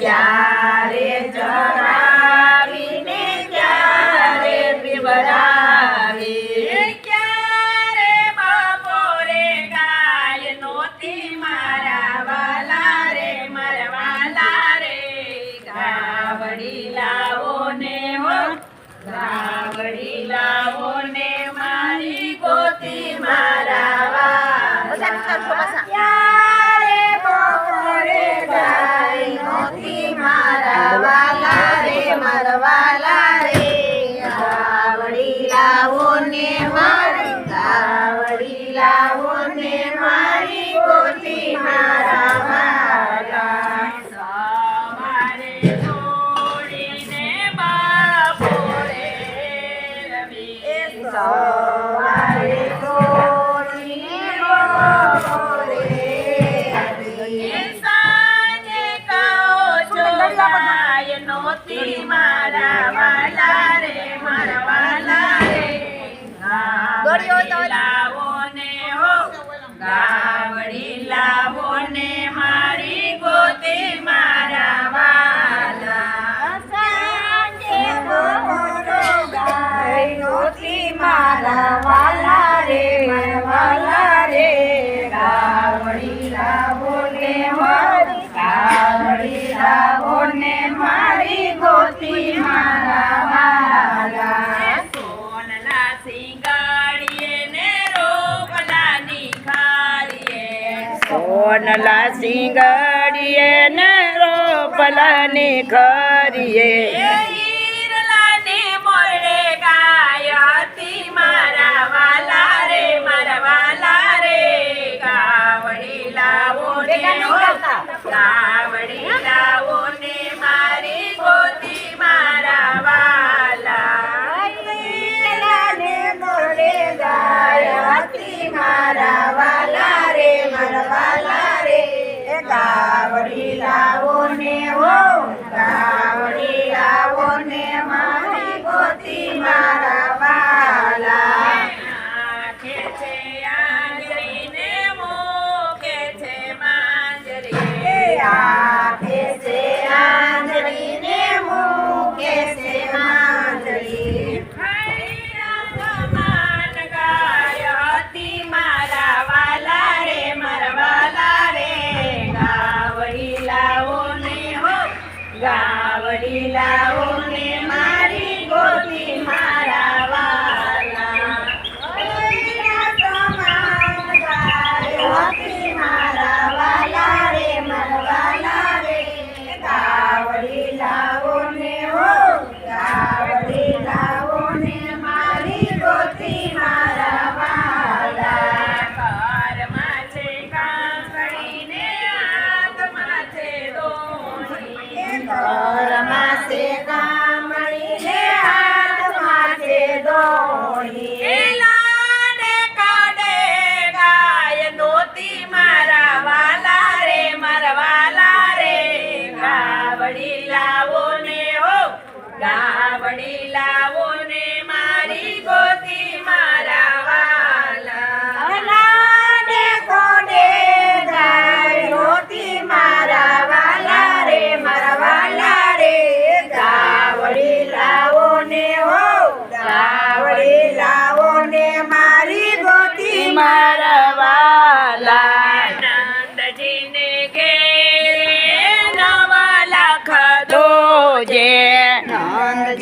yeah. મને મારી ગોતી મારા વાલા. સવારે છોડીને બાપો રે રવિ. સવારે છોડીને બાપો રે રવિ. સાંજે કહો છો ગાય નોતી મા કોનલા સિંગડીએ ને રોપલાની ખરીએ ગાવડી લાવો ને મારી ગોતી મારી.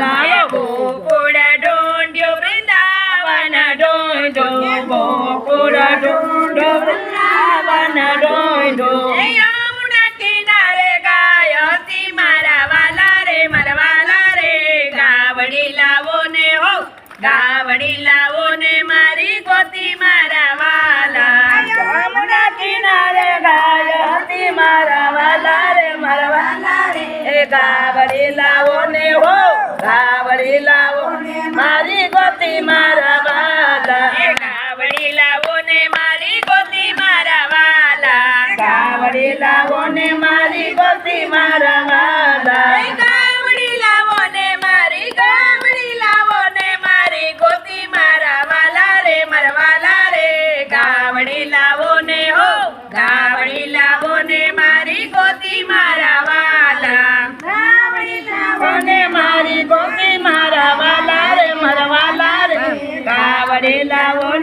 લાય ઢોંઢ્યો વૃંદાવન ઢોંઢો કિનારે ગાય મારા વાલા રે રે. ગાવડી લાવો ને ગાવડી લાવો ને મારી ગોતી મારા વાલા. યમુના કિનારે ગાવડી લાવો ને મારી ગોતી મારા વાલા. ગાવડી લાવો ને મારી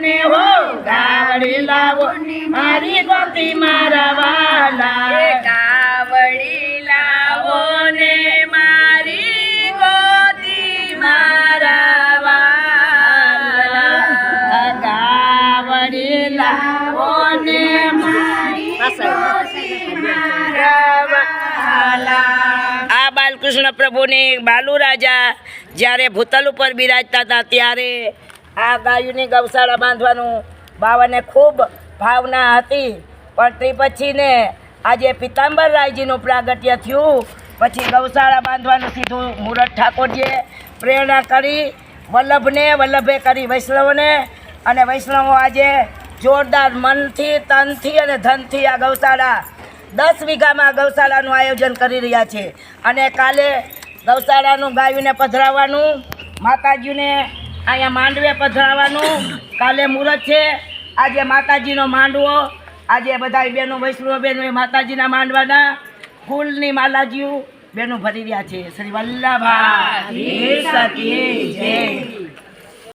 ને હો ગાડી લાવો. મારી ગોતી મારા વાલા. ગાવડી લાવો ને મારી ગોતી મારા વાલા. ગાવડી લાવો ને આ બાલકૃષ્ણ પ્રભુની બાલુ રાજા જ્યારે ભૂતલ ઉપર બિરાજતા હતા ત્યારે આ ગાયોની ગૌશાળા બાંધવાનું બાવાને ખૂબ ભાવના હતી. પણ તે પછીને આજે પિતાંબર રાયજીનું પ્રાગટ્ય થયું. પછી ગૌશાળા બાંધવાનું સીધું મુરત ઠાકોરજીએ પ્રેરણા કરી, વલ્લભને, વલ્લભે કરી વૈષ્ણવને. અને વૈષ્ણવો આજે જોરદાર મનથી, તનથી અને ધનથી આ ગૌશાળા, દસ વીઘામાં ગૌશાળાનું આયોજન કરી રહ્યા છે. અને કાલે ગૌશાળાનું ગાયોને પધરાવવાનું, માતાજીને અહીંયા માંડવે પધરાવાનું. કાલે મુહૂર્ત છે. આજે માતાજીનો માંડવો. આજે બધા બહેનો વૈષ્ણવ બહેનો માતાજીના માંડવાના ફૂલની માલાજીઓ બહેનો ભરી રહ્યા છે. શ્રી વલ્લભા.